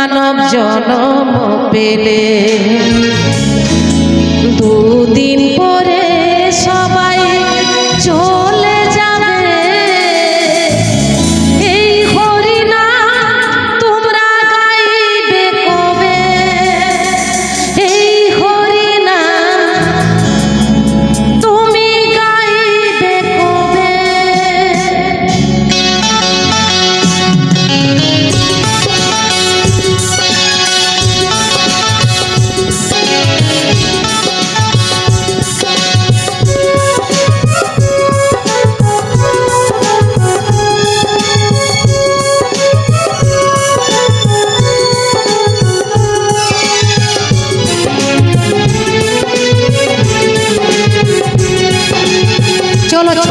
মানব জনম পেলে।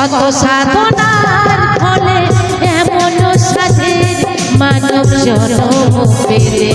কত সাধনার ফলে এমন সাথে মানব জন্ম পেলে।